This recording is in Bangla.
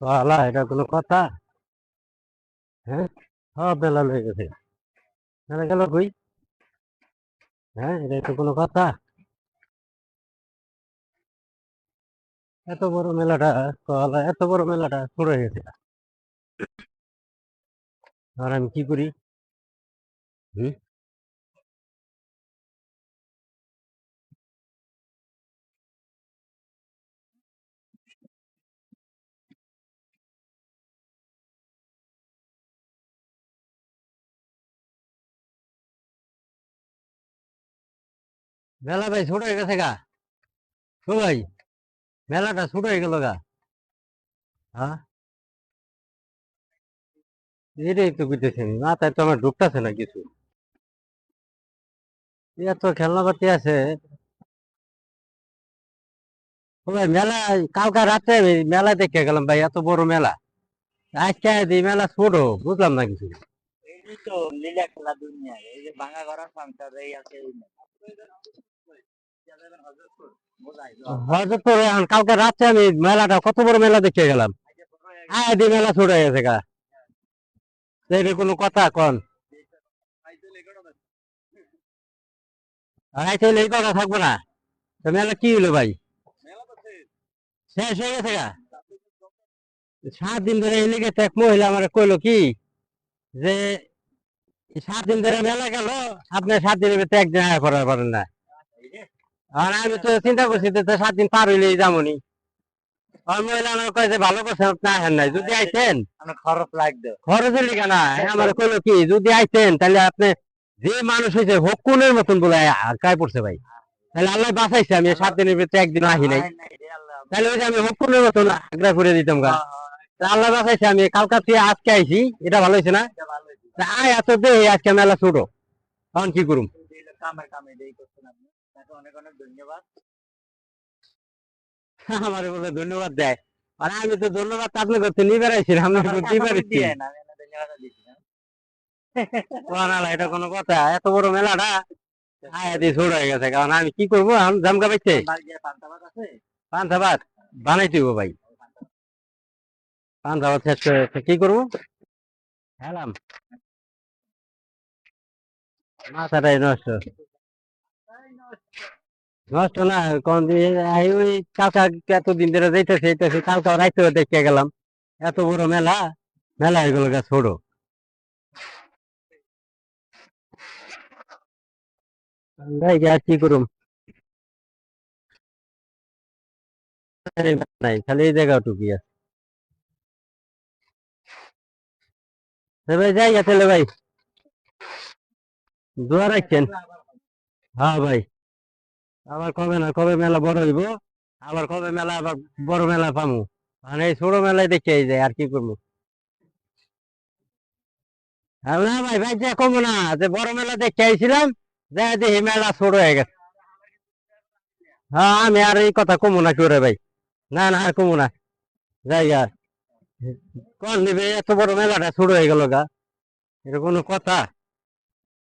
আলা এটা কোনো কথা? হ্যাঁ? সব মেলা লয়ে গেছে। মেলা গেল কই? হ্যাঁ এটা তো কোনো কথা। এত বড় মেলাটা কলা, এত বড় মেলাটা হয়ে গেছে। আর আমি কি করি? হুম? মেলা ভাই ছোট হয়ে গেছে গা। ও ভাই, মেলাটা ছোট হয়ে গেল গা। এটাই তো বুঝতেছি আমি, মাথায় তো আমার ঢুকতেছে না কিছু। এত খেলনাপাতি আছে। ভাই, মেলা, কালকা রাতে আমি মেলা দেখে গেলাম ভাই, এত বড় মেলা। আজকে এই মেলা ছোট, বুঝলাম না কিছু। এই তো লীলা খেলা দুনিয়া এই যে ভাঙা ঘর সংসার, এই আছে না। হজরতপুর এখন কালকে রাতে আমি মেলাটা, কত বড় মেলা দেখে গেলাম? আয় দি মেলা ছোট গেছে গা। এটা কোনো কথা কন। থাকব না। মেলা কি হলো ভাই? শেষ হয়ে গেছে গা। সাত দিন ধরে মহিলা আমার কইলো কি যে সাত দিন ধরে মেলা গেল, আপনি সাত দিনের ভিতরে একদিন আয়া করার পারেন না। আর আমি তো চিন্তা করছি তো সাত দিন পার হইলেই যামনি। আর মহিলা আমার কয়েছে ভালো করছে আপনি আসেন নাই। যদি আইতেন। খরচ লাগবে। খরচের লিখা না আমার কইলো কি যদি আইতেন তাহলে আপনি যে মানুষ হয়েছে হকুনের মতন বলে আটকায় পড়ছে ভাই। তাহলে আল্লাহ বাঁচাইছে আমি সাত দিনের ভিতরে একদিন আসি নাই। তাহলে ওই যে আমি হকুনের মতন আগ্রা করে দিতাম গা। আল্লাহ বাঁচাইছে আমি কালকা থেকে আজকে আইছি এটা ভালো হয়েছে না? আয় এত দে আজকে মেলা ছোট। তখন কি করুম? কামের কামে দেই করছেন আপনি। তাকে অনেক অনেক ধন্যবাদ। আমার বলে ধন্যবাদ দেয়। আর আমি তো ধন্যবাদ আপনি করতে নিয়ে বেড়াইছি আমি তো দিয়ে বেড়াইছি দিয়ে না, আমি না ধন্যবাদ দিচ্ছি না। না এটা কোনো কথা এত বড় মেলাটা আয় দিয়ে ছোট হয়ে গেছে কারণ আমি কি করব? জামকা পাইছে? পান্তা ভাত বানাইতে হইবো ভাই। পান্তা ভাত শেষ করে কি করব? মাথাটাই নষ্ট। নষ্ট। না কোন ওই কালকা এতদিন ধরে কালকা রাইতে দেখে গেলাম। এত বড় মেলা মেলা হয়ে গেল গা ছোট। আর কি করুম? নাই খালি এই জায়গাটুকু আছে। এ ভাই যাই ভাই। দোয়া রাখছেন হ্যাঁ ভাই। আবার কবে না, কবে মেলা বড় হইব? আবার কবে মেলা, আবার বড় মেলা পামু? মানে এই ছোট মেলায় দেখে যায় আর কি করব। না ভাই ভাই যা কমো না, যে বড় মেলা দেখে আইছিলাম, যা দেখি মেলা ছোট হয়ে গেছে। হ্যাঁ আমি আর এই কথা কমো না করে ভাই। না না, আর কমো না। আর কোন নিবে এত বড় মেলাটা ছোট হয়ে গেল গা। এটা কোনো কথা।